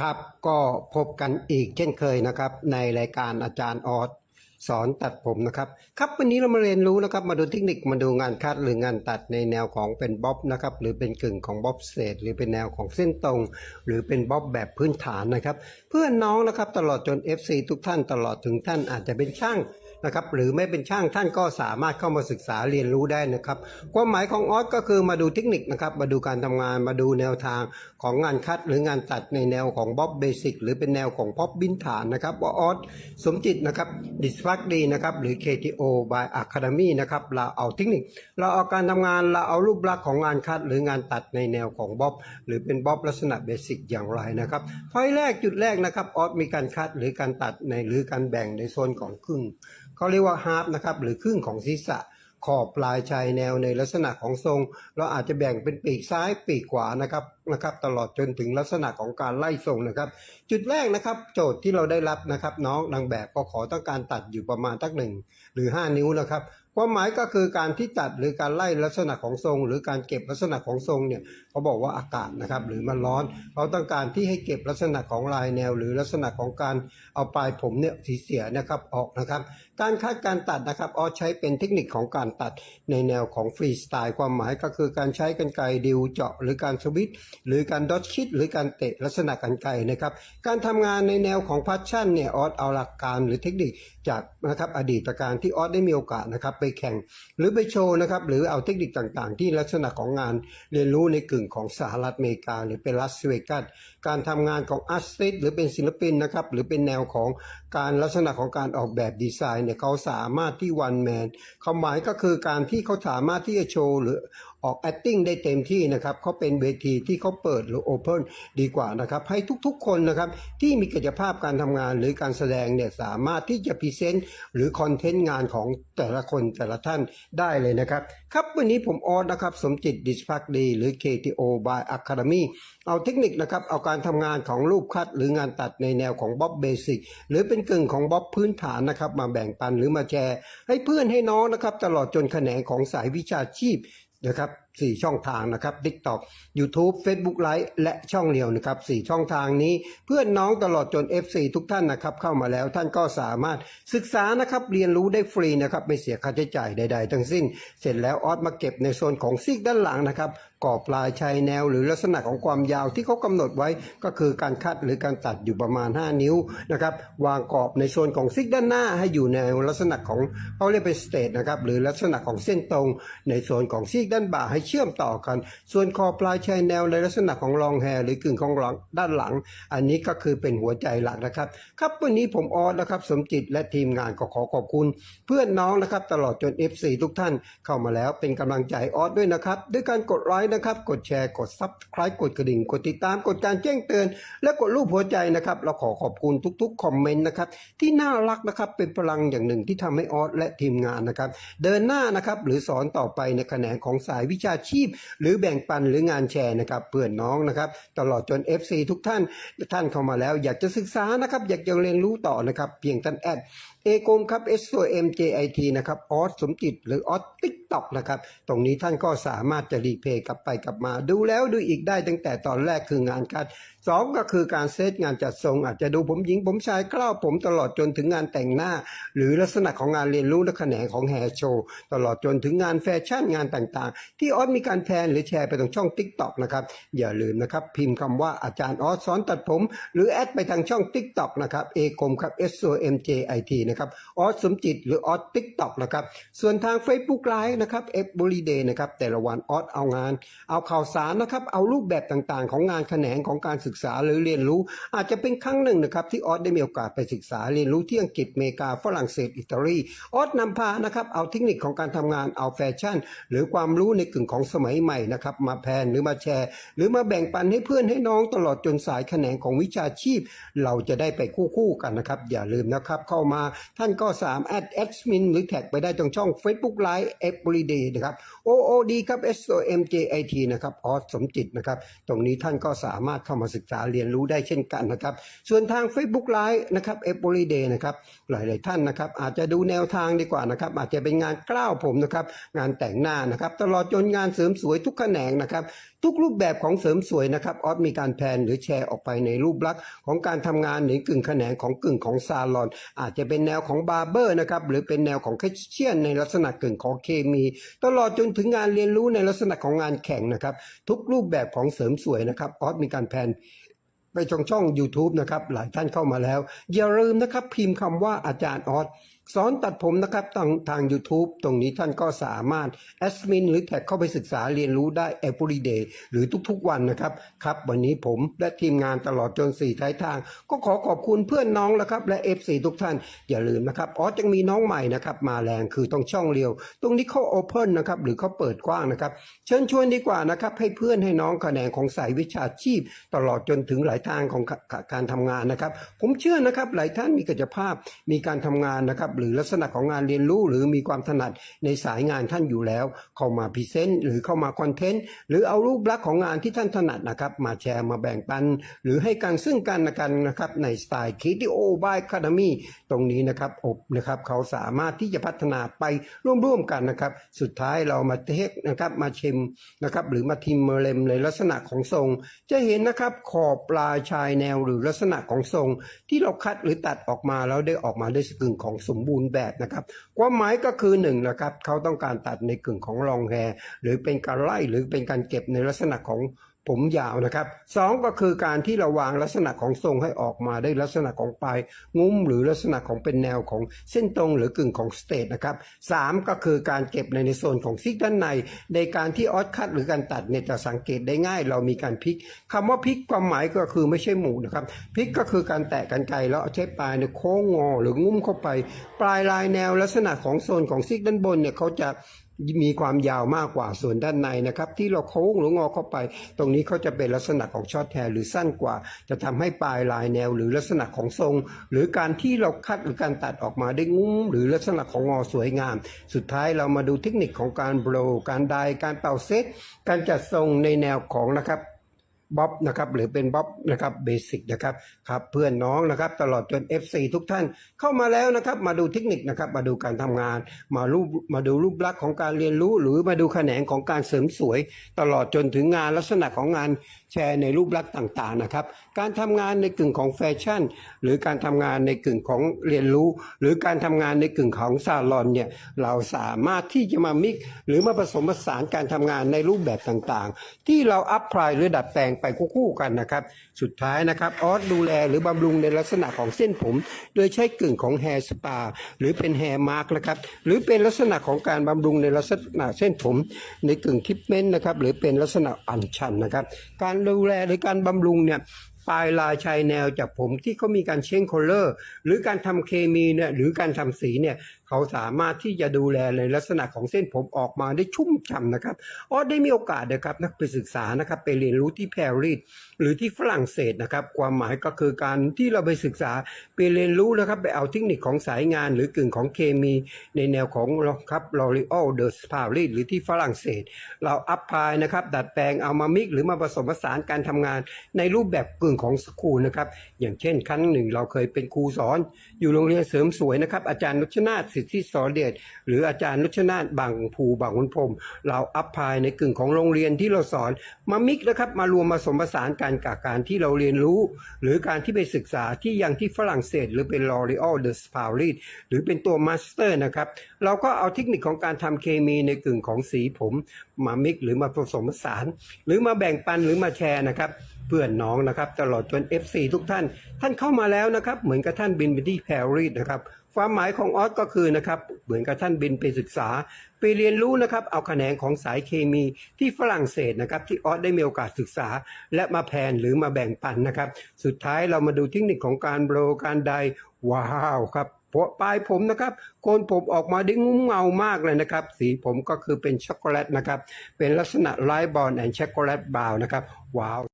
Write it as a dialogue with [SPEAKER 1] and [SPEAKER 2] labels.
[SPEAKER 1] ครับก็พบกันอีกเช่นเคยนะครับ ในรายการอาจารย์ออสสอนตัดผมนะครับ ครับวันนี้เรามาเรียนรู้นะครับ มาดูเทคนิคมาดูงานคัดหรืองานตัดในแนวของเป็นบ๊อบนะครับหรือเป็นกึ่งของบ๊อบเศษ หรือเป็นแนวของเส้นตรง หรือเป็นบ๊อบแบบพื้นฐานนะครับ เพื่อนน้องนะครับตลอดจน FC ทุกท่านตลอดถึงท่านอาจจะเป็นช่าง นะครับหรือไม่เป็นช่างท่านก็สามารถเข้ามาศึกษาเรียนรู้ได้นะครับความหมายของออสก็คือมาดูเทคนิคนะครับมาดูการทำงานมาดูแนวทางของงานคัดหรืองานตัดในแนวของบ๊อบเบสิกหรือเป็นแนวของป๊อปบินฐานนะครับว่าออสสมจิตนะครับดิสฟักดีนะครับหรือ KTO by Academy นะครับเราเอาเทคนิค เราเอาการทำงานเราเอารูปลักษณ์ของงานคัดหรืองานตัดในแนวของบ๊อบหรือเป็นบ๊อบลักษณะเบสิกอย่างไรนะครับพอยแรกจุดแรกนะครับออสมีการคัดหรือการตัดในหรือการแบ่งในโซนของครึ่งเขาเรียกว่าฮาร์ปนะครับหรือครึ่งของศีรษะขอบปลายชายแนวในลักษณะของทรง เราอาจจะแบ่งเป็นปีกซ้ายปีกขวานะครับนะครับตลอดจนถึงลักษณะของการไล่ทรงนะครับ จุดแรกนะครับ โจทย์ที่เราได้รับนะครับน้องนางแบบก็ขอต้องการตัดอยู่ประมาณตักหนึ่งหรือ 5 นิ้วนะครับความหมายก็คือการที่ตัดหรือการไล่ลักษณะของทรง หรือการเก็บลักษณะของทรงเนี่ยเขาบอกว่าอากาศนะครับหรือมันร้อนเขาต้องการที่ให้เก็บลักษณะของลายแนว หรือลักษณะของการเอาปลายผมเนี่ยสีเสียนะครับออกนะครับการคาดการตัดนะครับออใช้เป็นเทคนิคของการตัดในแนวของฟรีสไตล์ความหมายก็คือการใช้กันไกดิวเจาะ หรือการสวิตช์หรือการดอทคิด หรือการเตะลักษณะกันไกนะครับการทำงานในแนวของพัชชั่นเนี่ยออสเอาหลักการหรือเทคนิคจากนะครับอดีตการที่ออสได้มีโอกาสนะครับไปแข่งหรือไปโชว์นะครับหรือเอาเทคนิคต่างๆ ที่ลักษณะของงานเรียนรู้ในกึ่งของสหรัฐอเมริกา หรือเป็นลาสเวกัสการทำงานของอาร์ติสหรือเป็นศิลปินนะครับหรือเป็นแนวของการลักษณะของการออกแบบดีไซน์เนี่ยเขาสามารถที่วันแมนความหมายก็คือการที่เขาสามารถที่จะโชว์หรือ ออก acting ได้เต็มที่นะครับเขาเป็นเวทีที่เขาเปิดหรือ open ดีกว่านะครับให้ทุกๆคนนะครับที่มีกิจภาพการทำงานหรือการแสดงเนี่ยสามารถที่จะพรีเซนต์หรือคอนเทนต์งานของแต่ละคนแต่ละท่านได้เลยนะครับครับวันนี้ผมออสนะครับสมจิตดิสพักดีหรือ KTO by Academy เอาเทคนิคนะครับเอาการทำงานของรูปคัดหรืองานตัดในแนวของบ๊อบเบสิกหรือเป็นกึ่งของบ๊อบพื้นฐานนะครับมาแบ่งปันหรือมาแชร์ ให้เพื่อนให้น้องนะครับตลอดจนแขนงของสายวิชาชีพ นะครับ สี่ช่องทางนะครับ TikTok YouTube Facebook Live และช่องเดียวนะครับสี่ช่องทางนี้เพื่อนน้องตลอดจน FC ทุกท่านนะครับเข้ามาแล้วท่านก็สามารถศึกษานะครับเรียนรู้ได้ฟรีนะครับไม่เสียค่าใช้จ่ายใด ๆ ทั้งสิ้น เสร็จแล้วออสมาเก็บในโซนของซีกด้านหลังนะครับกรอบปลายชายแนวหรือลักษณะของความยาวที่เขากำหนดไว้ก็คือการคัดหรือการตัดอยู่ประมาณ 5 นิ้วนะครับวางกรอบในโซนของซิกด้านหน้าให้อยู่ในลักษณะของเขาเรียกเป็นสเตทนะครับหรือลักษณะของเส้นตรง ในโซนของซีกด้านบ่าให้เชื่อมต่อกัน ส่วนคอปลายชายแนวในลักษณะของรองแฮหรือกึ่งของหลังด้านหลัง อันนี้ก็คือเป็นหัวใจหลักนะครับ ครับวันนี้ผมออสนะครับ สมจิตและทีมงานก็ขอขอบคุณ เพื่อนน้องนะครับ ตลอดจน FC ทุกท่านเข้ามาแล้วเป็นกำลังใจออสด้วยนะครับ ด้วยการกดไลค์นะครับ กดแชร์กดซับสไครต์กดกระดิ่ง กดติดตามกดการแจ้งเตือน และกดรูปหัวใจนะครับเราขอขอบคุณทุกๆคอมเมนต์นะครับที่น่ารักนะครับเป็นพลังอย่างหนึ่งที่ทำให้ออสและทีมงานนะครับ เดินหน้านะครับหรือสอนต่อไปในแขนงของสายวิชาาชีพ หรือแบ่งปันหรืองานแชร์นะครับเพื่อนน้องนะครับตลอดจน FC ทุกท่านท่านเข้ามาแล้ว อยากจะศึกษานะครับอยากจะเรียนรู้ต่อนะครับเพียงท่านแอด เอกมครับ S O M J I T นะครับออสสมจิตหรือออสติ๊กต็อกนะครับ ตรงนี้ท่านก็สามารถจะรีเพย์กลับไปกลับมา ดูแล้วดูอีกได้ตั้งแต่ตอนแรกคืองานคัดสองก็คือการเซตงานจัดทรง อาจจะดูผมหญิงผมชายกล้าวผมตลอดจนถึงงานแต่งหน้า หรือลักษณะของงานเรียนรู้และแขนงของแฮร์โชว์ตลอดจนถึงงานแฟชั่นงานต่างๆ ที่ออสมีการแพนหรือแชร์ไปตรงช่อง Tik t o อกนะครับอย่าลืมนะครับพิมพ์คำว่าอาจารย์ออสสอนตัดผม หรือแอดไปทางช่อง Tik t o อกนะครับเอกมครับ S O M J I T นะครับออสสมจิตหรือออสติ๊กต็อกนะครับส่วนทาง Facebook Live นะครับเอฟบริเดย์นะครับแต่ละวันออสเอางาน เอาข่าวสารนะครับเอารูปแบบต่างๆ ของงานแขนงของการศึกษาหรือเรียนรู้ อาจจะเป็นครั้งหนึ่งนะครับที่ออสได้มีโอกาสไปศึกษาเรียนรู้ที่อังกฤษอเมริกาฝรั่งเศสอิตาลีออสนำพานะครับเอาเทคนิคของการทำงานเอาแฟชั่น หรือความรู้ในกึ่งของสมัยใหม่นะครับมาแพนหรือมาแชร์ หรือมาแบ่งปันให้เพื่อนให้น้องตลอดจนสายแขนงของวิชาชีพ เราจะได้ไปคู่ๆกันนะครับ อย่าลืมนะครับเข้ามาท่านก็สามารถแอดมินหรือแท็กไปได้ตรงช่อง Facebook Live Everyday นะครับ OOD ครับ SOMJIT นะครับออสสมจิตนะครับ ตรงนี้ท่านก็สามารถเข้ามาศึกษาเรียนรู้ได้เช่นกันนะครับ ส่วนทาง Facebook Live นะครับ Everyday นะครับ หลาย ๆ ท่านนะครับ อาจจะดูแนวทางดีกว่านะครับ อาจจะเป็นงานกล้าวผมนะครับ งานแต่งหน้านะครับ ตลอดจนงานเสริมสวยทุกแขนงนะครับ ทุกรูปแบบของเสริมสวยนะครับออสมีการแพนหรือแชร์ออกไปในรูปลักษณ์ของการทำงานในกึ่งแขนงของกึ่งของซาลอน อาจจะเป็นแนวของบาร์เบอร์นะครับหรือเป็นแนวของแคชเชียนในลักษณะกึ่งของเคมี ตลอดจนถึงงานเรียนรู้ในลักษณะของงานแข่งนะครับทุกรูปแบบของเสริมสวยนะครับออสมีการแพนไปช่องช่อง YouTube นะครับหลายท่านเข้ามาแล้ว อย่าลืมนะครับพิมพ์คำว่าอาจารย์ออส สอนตัดผมนะครับทางทาง YouTube ตรงนี้ท่านก็สามารถแอดมินหรือแท็กเข้าไปศึกษาเรียนรู้ได้ every day หรือทุกๆวันนะครับ ครับ วันนี้ผมและทีมงานตลอดจนสี่ท้ายทาง ก็ขอขอบคุณเพื่อนน้องนะครับและ FC ทุกท่าน อย่าลืมนะครับอ๋อสยังมีน้องใหม่นะครับ มาแรงคือต้องช่องเรียว ตรงนี้เขาโอเพนนะครับ หรือเขาเปิดกว้างนะครับ เชิญชวนดีกว่านะครับ ให้เพื่อนให้น้องแขนงของสายวิชาชีพ ตลอดจนถึงหลายทางของการทำงานนะครับ ผมเชื่อนะครับหลายท่านมีกิจภาพมีการทำงานนะครับหรือลักษณะของงานเรียนรู้ หรือมีความถนัดในสายงานท่านอยู่แล้ว เข้ามาพรีเซนต์หรือเข้ามาคอนเทนต์หรือเอารูปลักษณ์ของงานที่ท่านถนัดนะครับมาแชร์มาแบ่งปัน หรือให้กันซึ่งกันและกันนะครับในสไตล์คิด o บายคา d มีตรงนี้นะครับอบนะครับเขาสามารถที่จะพัฒนาไปร่วมๆกันนะครับ สุดท้ายเรามาเทคนะครับมาชิมนะครับหรือมาทิมเมล์เลมในลักษณะของทรง จะเห็นนะครับขอบปลายชายแนวหรือลักษณะของทรง ที่เราคัดหรือตัดออกมาแล้วได้ออกมาได้กึ่งของสมบูรณ์แบบนะครับความหมายก็คือหนึ่งนะครับเขาต้องการตัดในกึ่งของรองแฮร์หรือเป็นการไล่หรือเป็นการเก็บในลักษณะของ ผมยาวนะครับสองก็คือการที่เราวางลักษณะของทรงให้ออกมาได้ลักษณะของปลายงุ้ม หรือลักษณะของเป็นแนวของเส้นตรงหรือกึ่งของสเตทนะครับสามก็คือการเก็บในในโซนของซิกด้านใน ในการที่ออสคัดหรือการตัดเนี่ยจะสังเกตได้ง่าย เรามีการพลิกคำว่าพลิกความหมายก็คือไม่ใช่หมูนะครับพลิกก็คือการแตะกันไกลแล้วเอาใช้ปลายเนี่ยโค้งงอหรืองุ้มเข้าไป ปลายลายแนวลักษณะของโซนของซิกด้านบนเนี่ยเขาจะมีความยาวมากกว่าส่วนด้านในนะครับ ที่เราโค้งหรืองอเข้าไป ตรงนี้เขาจะเป็นลักษณะของช็อตแฮร์หรือสั้นกว่า จะทำให้ปลายลายแนว หรือลักษณะของทรง หรือการที่เราคัดหรือการตัดออกมาได้งุ้ม หรือลักษณะของงอสวยงาม สุดท้ายเรามาดูเทคนิคของการโบรการไดการเป่าเซตการจัดทรงในแนวของนะครับ บ๊อบนะครับหรือเป็นบ๊อบนะครับเบสิกนะครับครับเพื่อนน้องนะครับตลอดจน FC ทุกท่านเข้ามาแล้วนะครับมาดูเทคนิคนะครับมาดูการทำงาน มารูปมาดูรูปลักษณ์ของการเรียนรู้ หรือมาดูแขนงของการเสริมสวย ตลอดจนถึงงานลักษณะของงานแชร์ในรูปลักษณ์ต่างๆนะครับการทำงานในกึ่งของแฟชั่น หรือการทำงานในกึ่งของเรียนรู้ หรือการทำงานในกึ่งของซาลอนเนี่ยเราสามารถที่จะมามิกหรือมาผสมผสานการทำงานในรูปแบบต่างๆ ที่เราอัพพลายหรือดัดแปลงไปคู่ๆกันนะครับ สุดท้ายนะครับออสดูแลหรือบำรุงในลักษณะของเส้นผม โดยใช้กึ่งของแฮร์สปาหรือเป็นแฮร์มาร์กนะครับหรือเป็นลักษณะของการบำรุงในลักษณะเส้นผม ในกึ่งทิปเมนต์นะครับหรือเป็นลักษณะอันชันนะครับ การดูแลหรือการบำรุงเนี่ยปลายลายชายแนวจากผมที่เขามีการเชนโคลเลอร์ หรือการทำเคมีเนี่ยหรือการทำสีเนี่ย เขาสามารถที่จะดูแลในลักษณะของเส้นผมออกมาได้ชุ่มฉ่ำนะครับออได้มีโอกาสนะครับนักไปศึกษานะครับไปเรียนรู้ที่ปารีสหรือที่ฝรั่งเศสนะครับ ความหมายก็คือการที่เราไปศึกษาไปเรียนรู้นะครับไปเอาเทคนิคของสายงาน หรือกึ่งของเคมีในแนวของครับลอรีออลเดอร์สปารีสหรือที่ฝรั่งเศส เราอัพพายนะครับดัดแปลงเอามามิกหรือมาผสมผสานการทำงาน ในรูปแบบกึ่งของสคูลนะครับอย่างเช่นครั้งหนึ่งเราเคยเป็นครูสอน อยู่โรงเรียนเสริมสวยนะครับอาจารย์นุชนาถสิทธิสอนเดชหรืออาจารย์นุชนาถบางภูบางขุนพรมเราอัพพายในกึ่งของโรงเรียนที่เราสอนมามิกนะครับมารวมมาผสมผสานกันกับการที่เราเรียนรู้ หรือการที่ไปศึกษาที่ยังที่ฝรั่งเศส หรือเป็นลอรีออลเดอสพารีสหรือเป็นตัวมาสเตอร์นะครับเราก็เอาเทคนิคของการทำเคมีในกึ่งของสีผมมามิกหรือมาผสมผสาน หรือมาแบ่งปันหรือมาแชร์นะครับเพื่อนน้องนะครับตลอดจน FC ทุกท่าน ท่านเข้ามาแล้วนะครับ เหมือนกับท่านบินไปที่ปารีสนะครับ ความหมายของออสก็คือนะครับเหมือนกับท่านบินไปศึกษา ไปเรียนรู้นะครับเอาแขนงของสายเคมีที่ฝรั่งเศสนะครับที่ออสได้มีโอกาสศึกษา และมาแพนหรือมาแบ่งปันนะครับ สุดท้ายเรามาดูเทคนิคของการโบรการไดว้าวครับปลายผมนะครับโกนผมออกมาได้งุ้มเงามากเลยนะครับ สีผมก็คือเป็นช็อกโกแลตนะครับ เป็นลักษณะไลท์บอลแอนช็อกโกแลตบราวนะครับ ว้าว